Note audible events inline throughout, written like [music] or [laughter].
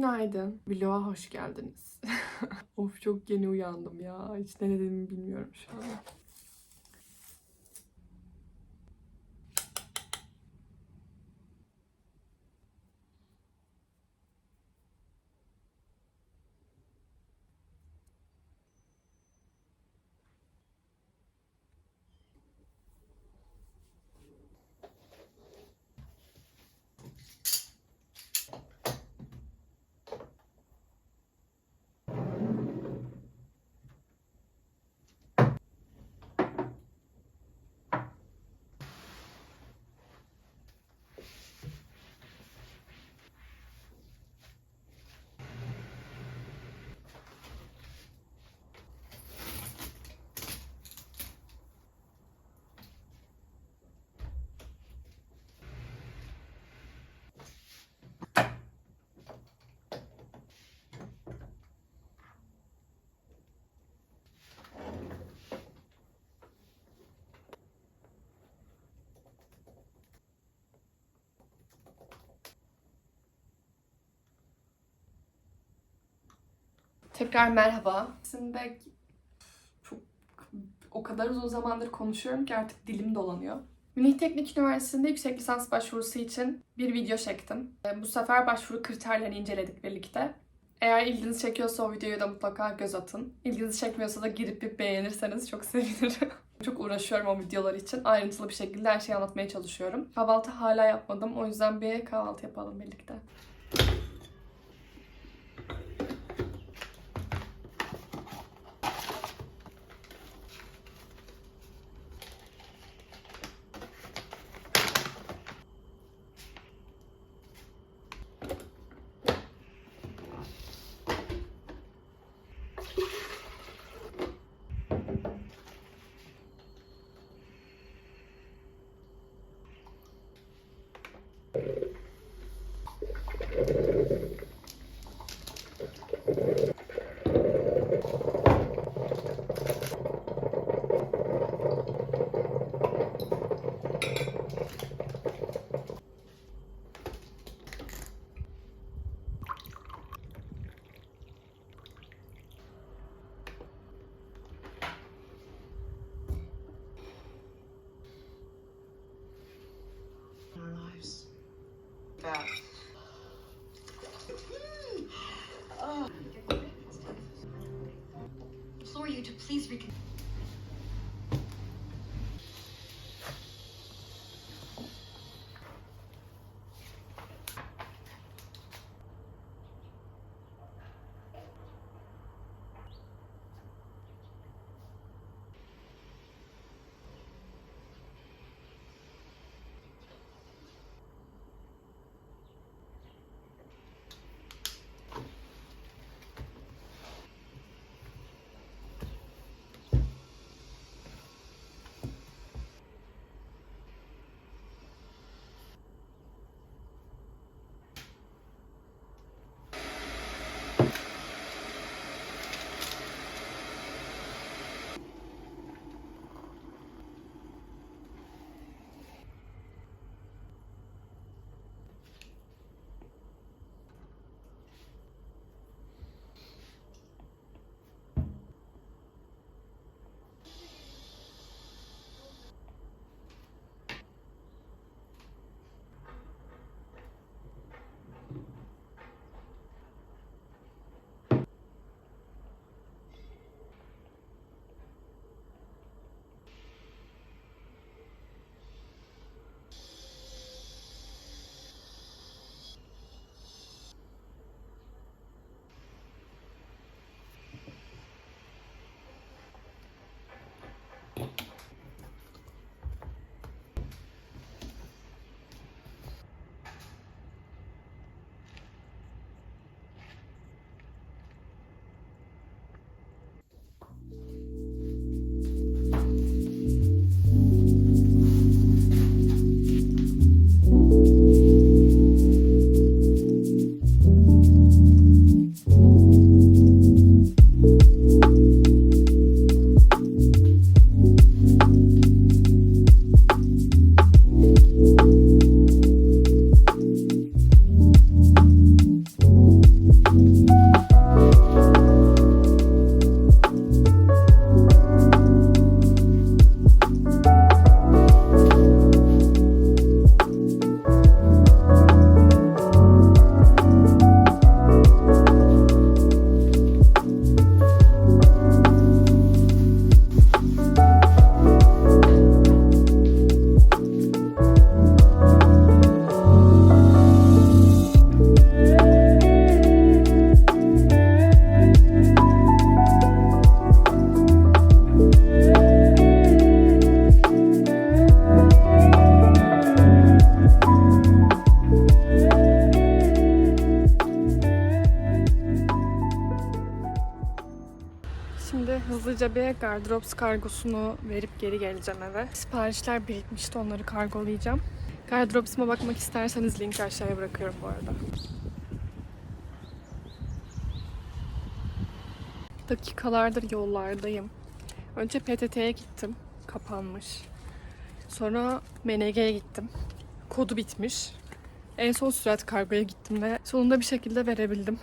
Günaydın. Vlog'a hoş geldiniz. [laughs] of çok yeni uyandım ya. Hiç ne dediğimi bilmiyorum şu an. Tekrar merhaba. Şimdi çok o kadar uzun zamandır konuşuyorum ki artık dilim dolanıyor. Münih Teknik Üniversitesi'nde yüksek lisans başvurusu için bir video çektim. E, Bu sefer başvuru kriterlerini inceledik birlikte. Eğer ilginizi çekiyorsa o videoya da mutlaka göz atın. İlginizi çekmiyorsa da girip bir beğenirseniz çok [laughs] sevinirim. çok uğraşıyorum o videolar için. Ayrıntılı bir şekilde her şeyi anlatmaya çalışıyorum. Kahvaltı hala yapmadım. O yüzden bir kahvaltı yapalım birlikte. please reconsider. Hızlıca bir gardırops kargosunu verip geri geleceğim eve. Siparişler birikmişti onları kargolayacağım. Gardıropsuma bakmak isterseniz linki aşağıya bırakıyorum bu arada. Dakikalardır yollardayım. Önce PTT'ye gittim. Kapanmış. Sonra MNG'ye gittim. Kodu bitmiş. En son sürat kargoya gittim ve sonunda bir şekilde verebildim.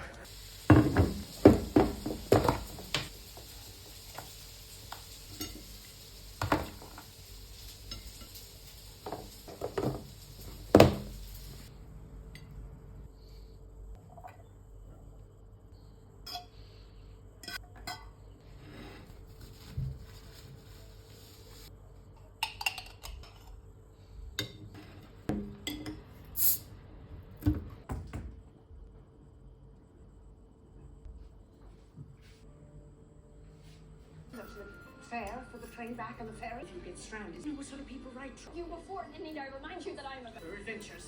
The train back on the ferry. If you get stranded, you what sort of people train. you before, need I remind you that I'm a Their adventures.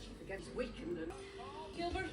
She forgets weekend and Gilbert.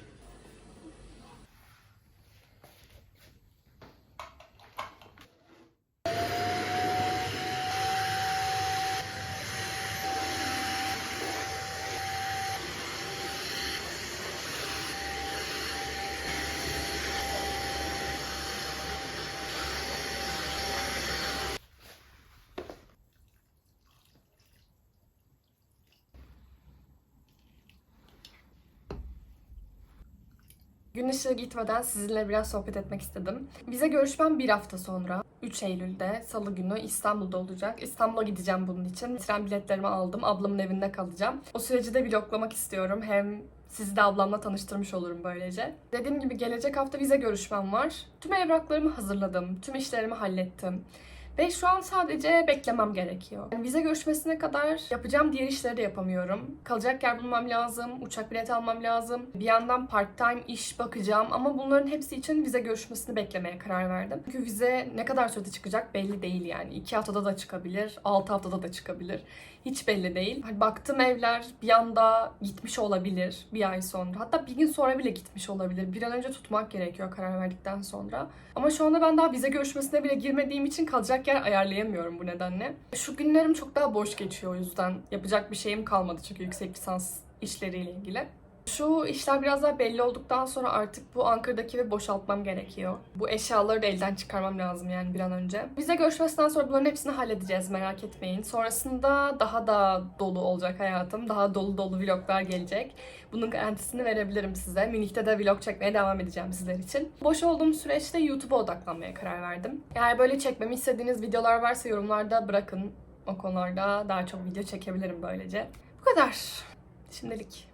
Gün ışığı gitmeden sizinle biraz sohbet etmek istedim. Vize görüşmem bir hafta sonra. 3 Eylül'de Salı günü İstanbul'da olacak. İstanbul'a gideceğim bunun için. Tren biletlerimi aldım. Ablamın evinde kalacağım. O süreci de vloglamak istiyorum. Hem sizi de ablamla tanıştırmış olurum böylece. Dediğim gibi gelecek hafta vize görüşmem var. Tüm evraklarımı hazırladım. Tüm işlerimi hallettim. Ve şu an sadece beklemem gerekiyor. Yani vize görüşmesine kadar yapacağım diğer işleri de yapamıyorum. Kalacak yer bulmam lazım, uçak bileti almam lazım. Bir yandan part-time iş bakacağım ama bunların hepsi için vize görüşmesini beklemeye karar verdim. Çünkü vize ne kadar sürede çıkacak belli değil yani. 2 haftada da çıkabilir, 6 haftada da çıkabilir. Hiç belli değil. Hani baktım evler bir anda gitmiş olabilir bir ay sonra. Hatta bir gün sonra bile gitmiş olabilir. Bir an önce tutmak gerekiyor karar verdikten sonra. Ama şu anda ben daha vize görüşmesine bile girmediğim için kalacak yer ayarlayamıyorum bu nedenle. Şu günlerim çok daha boş geçiyor o yüzden. Yapacak bir şeyim kalmadı çünkü yüksek lisans işleriyle ilgili. Şu işler biraz daha belli olduktan sonra artık bu Ankara'daki evi boşaltmam gerekiyor. Bu eşyaları da elden çıkarmam lazım yani bir an önce. Vize görüşmesinden sonra bunların hepsini halledeceğiz merak etmeyin. Sonrasında daha da dolu olacak hayatım. Daha dolu dolu vloglar gelecek. Bunun garantisini verebilirim size. Münih'te de vlog çekmeye devam edeceğim sizler için. Boş olduğum süreçte YouTube'a odaklanmaya karar verdim. Eğer böyle çekmemi istediğiniz videolar varsa yorumlarda bırakın. O konularda daha çok video çekebilirim böylece. Bu kadar. Şimdilik.